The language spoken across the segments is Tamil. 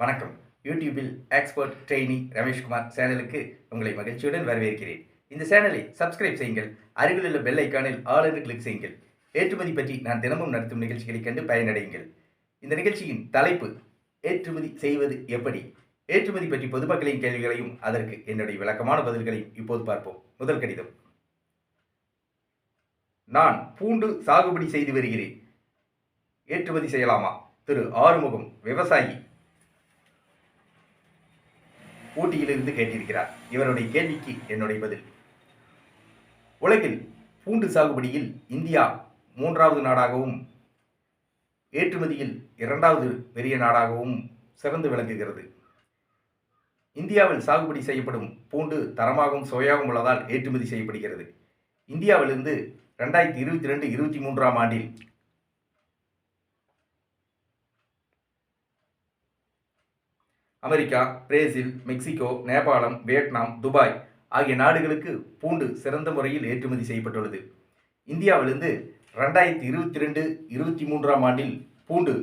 வணக்கம். யூடியூபில் எக்ஸ்பர்ட் ட்ரெயினி ரமேஷ்குமார் சேனலுக்கு உங்களை மகிழ்ச்சியுடன் வரவேற்கிறேன். இந்த சேனலை சப்ஸ்கிரைப் செய்யுங்கள். அருகிலுள்ள பெல் ஐக்கானில் ஆல் என்று கிளிக் செய்யுங்கள். ஏற்றுமதி பற்றி நான் தினமும் நடத்தும் நிகழ்ச்சிகளை கண்டு பயனடையுங்கள். இந்த நிகழ்ச்சியின் தலைப்பு ஏற்றுமதி செய்வது எப்படி? ஏற்றுமதி பற்றி பொதுமக்களின் கேள்விகளையும் அதற்கு என்னுடைய விளக்கமான பதில்களையும் இப்போது பார்ப்போம். முதல் கடிதம். நான் பூண்டு சாகுபடி செய்து வருகிறேன். ஏற்றுமதி செய்யலாமா? திரு. ஆறுமுகம் விவசாயி. ஊட்டியிலிருந்து கேட்டிருக்கிறார். இவருடைய கேள்விக்கு என்னுடைய பதில். உலகில் பூண்டு சாகுபடியில் இந்தியா மூன்றாவது நாடாகவும் ஏற்றுமதியில் இரண்டாவது பெரிய நாடாகவும் சிறந்து விளங்குகிறது. இந்தியாவில் சாகுபடி செய்யப்படும் பூண்டு தரமாகவும் சுவையாகவும் உள்ளதால் ஏற்றுமதி செய்யப்படுகிறது. இந்தியாவிலிருந்து ரெண்டாயிரத்தி இருபத்தி ரெண்டு இருபத்தி மூன்றாம் ஆண்டில் அமெரிக்கா பிரேசில் மெக்சிகோ நேபாளம் வியட்நாம் துபாய் ஆகிய நாடுகளுக்கு பூண்டு சிறந்த முறையில் ஏற்றுமதி செய்யப்பட்டுள்ளது. இந்தியாவிலிருந்து ரெண்டாயிரத்தி இருபத்தி ரெண்டு இருபத்தி மூன்றாம் ஆண்டில் பூண்டு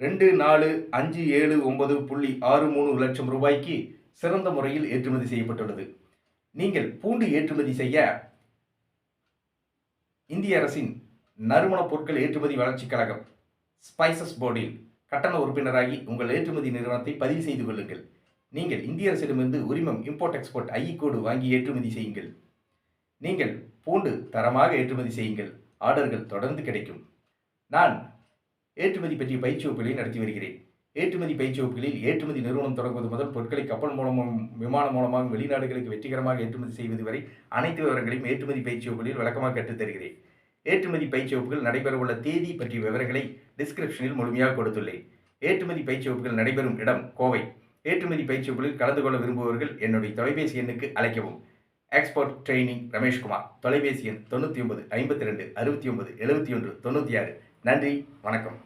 ரெண்டு நாலு அஞ்சு ஏழு ஒன்பது புள்ளி ஆறு மூணு லட்சம் ரூபாய்க்கு சிறந்த முறையில் ஏற்றுமதி செய்யப்பட்டுள்ளது. நீங்கள் பூண்டு ஏற்றுமதி செய்ய இந்திய அரசின் நறுமணப் பொருட்கள் ஏற்றுமதி வளர்ச்சிக் கழகம் ஸ்பைசஸ் போர்டில் கட்டண உறுப்பினராகி உங்கள் ஏற்றுமதி நிறுவனத்தை பதிவு செய்து கொள்ளுங்கள். நீங்கள் இந்திய அரசிடமிருந்து உரிமம் இம்போர்ட் எக்ஸ்போர்ட் ஐ கோடு வாங்கி ஏற்றுமதி செய்யுங்கள். நீங்கள் பூண்டு தரமாக ஏற்றுமதி செய்யுங்கள். ஆர்டர்கள் தொடர்ந்து கிடைக்கும். நான் ஏற்றுமதி பற்றிய பயிற்சி வகுப்புகளை நடத்தி வருகிறேன். ஏற்றுமதி பயிற்சி வகுப்புகளில் ஏற்றுமதி நிறுவனம் தொடங்குவது முதல் பொருட்களை கப்பல் மூலமும் விமானம் மூலமாக வெளிநாடுகளுக்கு வெற்றிகரமாக ஏற்றுமதி செய்வது வரை அனைத்து விவரங்களையும் ஏற்றுமதி பயிற்சி வகுப்புகளில் விளக்கமாக கற்றுத் தருகிறேன் ஏற்றுமதி பயிற்சி வகுப்புகள் நடைபெறவுள்ள தேதி பற்றிய விவரங்களை டிஸ்கிரிப்ஷனில் முழுமையாக கொடுத்துள்ளேன். ஏற்றுமதி பயிற்சி வகுப்புகள் நடைபெறும் இடம் கோவை. ஏற்றுமதி பயிற்சி வகுப்புகளில் கலந்து கொள்ள விரும்புபவர்கள் என்னுடைய தொலைபேசி எண்ணுக்கு அழைக்கவும். Export training Rameshkumar. தொலைபேசி எண் தொண்ணூற்றி ஒன்பது ஐம்பத்தி ரெண்டு அறுபத்தி ஒன்பது எழுபத்தி ஒன்று தொண்ணூற்றி ஆறு. நன்றி வணக்கம்.